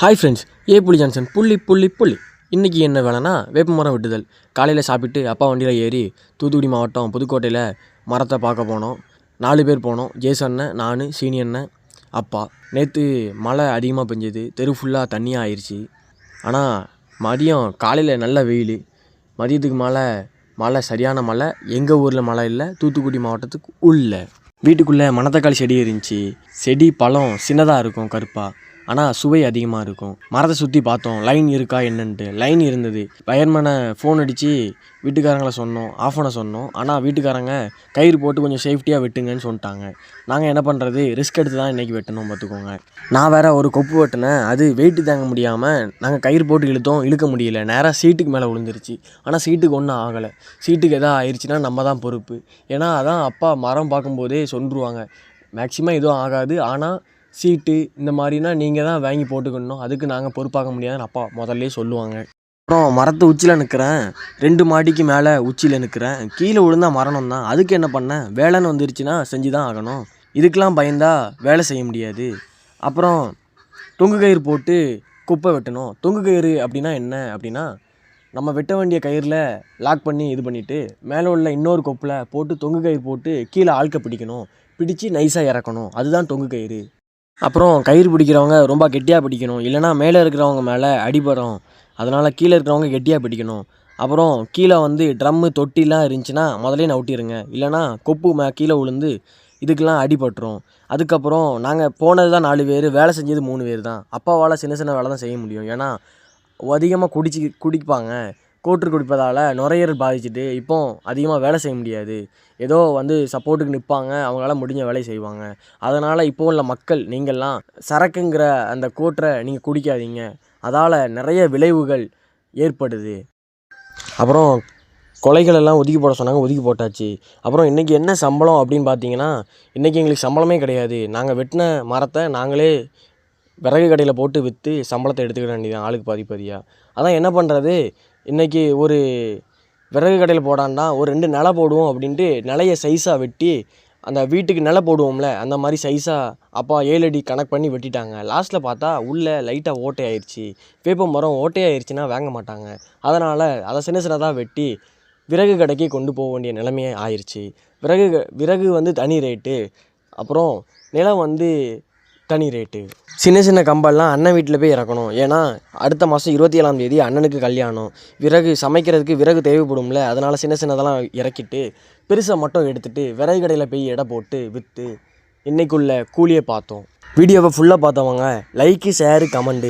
Hi friends ஏ புலி Johnson புள்ளி புள்ளி புள்ளி இன்றைக்கி என்ன வேலைன்னா வேப்பமரம் விட்டுதல். காலையில் சாப்பிட்டு அப்பா வண்டியில் ஏறி தூத்துக்குடி மாவட்டம் புதுக்கோட்டையில் மரத்தை பார்க்க போனோம். நாலு பேர் போனோம். ஜேசண்ணன் அண்ணன் நான் சீனி அண்ணன் அப்பா. நேற்று மழை அதிகமாக பெஞ்சது. தெரு ஃபுல்லாக தண்ணியாக ஆயிடுச்சு ஆனால் மதியம் காலையில் நல்ல வெயில். மதியத்துக்கு மேலே மழை சரியான மழை. எங்கள் ஊரில் மழை இல்லை தூத்துக்குடி மாவட்டத்துக்கு உள்ள. வீட்டுக்குள்ளே மணத்தக்காளி செடி இருந்துச்சு. செடி பழம் சின்னதாக இருக்கும் கருப்பாக ஆனால் சுவை அதிகமாக இருக்கும். மரத்தை சுற்றி பார்த்தோம். லைன் இருக்கா என்னன்ட்டு. லைன் இருந்தது. வயர்மேனை ஃபோன் அடித்து வீட்டுக்காரங்களை சொன்னோம். ஆஃப் பண்ண சொன்னோம். ஆனால் வீட்டுக்காரங்க கயிறு போட்டு கொஞ்சம் சேஃப்டியாக வெட்டுங்கன்னு சொல்லிட்டாங்க. நாங்கள் என்ன பண்ணுறது ரிஸ்க் எடுத்து தான் இன்றைக்கி வெட்டணும் பார்த்துக்கோங்க. நான் வேறு ஒரு கொப்பு வெட்டினேன். அது வெயிட்டு தாங்க முடியாமல் நாங்கள் கயிறு போட்டு இழுத்தோம். இழுக்க முடியல. நேராக சீட்டுக்கு மேலே விழுந்துருச்சு. ஆனால் சீட்டுக்கு ஒன்றும் ஆகலை. சீட்டுக்கு எதாவது ஆயிடுச்சுன்னா நம்ம தான் பொறுப்பு. ஏன்னா அதான் அப்பா மரம் பார்க்கும்போதே சொல்லிருவாங்க. மேக்சிமம் எதுவும் ஆகாது. ஆனால் சீட்டு இந்த மாதிரினா நீங்கள் தான் வாங்கி போட்டுக்கணும். அதுக்கு நாங்கள் பொறுப்பாக முடியாதுன்னு அப்பா முதல்லே சொல்லுவாங்க. அப்புறம் மரத்து உச்சியில் நிற்கிறேன் ரெண்டு மாடிக்கு மேலே உச்சியில் நிற்கிறேன் கீழே விழுந்தா மரணம் தான். அதுக்கு என்ன பண்ணேன்? வேலைன்னு வந்துருச்சுன்னா செஞ்சு தான் ஆகணும். இதுக்கெலாம் பயந்தா வேலை செய்ய முடியாது. அப்புறம் தொங்கு கயிறு போட்டு குப்பை வெட்டணும். தொங்கு கயிறு அப்படின்னா என்ன? அப்படின்னா நம்ம வெட்ட வேண்டிய கயிறில் லாக் பண்ணி இது பண்ணிவிட்டு மேலே உள்ள இன்னொரு கொப்பில் போட்டு தொங்கு கயிறு போட்டு கீழே ஆழ்க்க பிடிக்கணும். பிடிச்சு நைஸாக இறக்கணும். அதுதான் தொங்கு கயிறு. அப்புறம் கயிறு பிடிக்கிறவங்க ரொம்ப கெட்டியாக பிடிக்கணும். இல்லைனா மேலே இருக்கிறவங்க மேலே அடிபடும். அதனால் கீழே இருக்கிறவங்க கெட்டியாக பிடிக்கணும். அப்புறம் கீழே வந்து ட்ரம்மு தொட்டிலாம் இருந்துச்சுன்னா முதலே நவுட்டிடுங்க இல்லைனா கொப்பு மே கீழே விழுந்து இதுக்கெலாம் அடிபட்டுரும். அதுக்கப்புறம் நாங்கள் போனது தான் நாலு பேர் வேலை செஞ்சது மூணு பேர் தான். அப்பாவால் சின்ன சின்ன வேலை தான் செய்ய முடியும். ஏன்னா அதிகமாக குடிச்சு குடிப்பாங்க. கோட்ரு குடிப்பதால் நுரையீரல் பாதிச்சுட்டு இப்போ அதிகமாக வேலை செய்ய முடியாது. ஏதோ வந்து சப்போர்ட்டுக்கு நிற்பாங்க அவங்களால முடிஞ்ச வேலையை செய்வாங்க. அதனால் இப்போ உள்ள மக்கள் நீங்கள்லாம் சரக்குங்கிற அந்த கோட்டரை நீங்கள் குடிக்காதீங்க. அதால் நிறைய விளைவுகள் ஏற்படுது. அப்புறம் கொலைகளெல்லாம் ஒதுக்கி போட சொன்னாங்க ஒதுக்கி போட்டாச்சு. அப்புறம் இன்றைக்கி என்ன சம்பளம் அப்படின்னு பார்த்தீங்கன்னா இன்றைக்கி எங்களுக்கு சம்பளமே கிடையாது. நாங்கள் வெட்டின மரத்தை நாங்களே விறகு கடையில் போட்டு விற்று சம்பளத்தை எடுத்துக்கிட வேண்டியதான் ஆளுக்கு பாதி பாதியாக அதான் என்ன பண்ணுறது இன்றைக்கி ஒரு விறகு கடையில் போடாண்டா ஒரு ரெண்டு நிலை போடுவோம் அப்படின்ட்டு நிலைய சைஸாக வெட்டி அந்த வீட்டுக்கு நிலை போடுவோம்ல அந்த மாதிரி சைஸாக அப்பா ஏழு அடி கணக்கு பண்ணி வெட்டிட்டாங்க. லாஸ்ட்டில் பார்த்தா உள்ளே லைட்டாக ஓட்டையாயிருச்சு வேப்ப மரம் ஓட்டையாயிருச்சுன்னா வாங்க மாட்டாங்க. அதனால் அதை சின்ன சின்னதாக வெட்டி விறகு கடைக்கு கொண்டு போக வேண்டிய நிலைமையே ஆயிடுச்சு விறகு விறகு வந்து தனி ரேட்டு அப்புறம் நிலம் வந்து தனி ரேட்டு சின்ன சின்ன கம்பெல்லாம் அண்ணன் வீட்டில் போய் இறக்கணும். ஏன்னா அடுத்த மாதம் இருபத்தி ஏழாம் தேதி அண்ணனுக்கு கல்யாணம். விறகு சமைக்கிறதுக்கு விறகு தேவைப்படும்ல. அதனால் சின்ன சின்னதெல்லாம் இறக்கிட்டு பெருசாக மட்டும் எடுத்துகிட்டு விறகு கடையில் போய் எடை போட்டு விற்று இன்றைக்குள்ள கூலியை பார்த்தோம். வீடியோவை ஃபுல்லாக பார்த்தவங்க லைக்கு ஷேரு கமெண்டு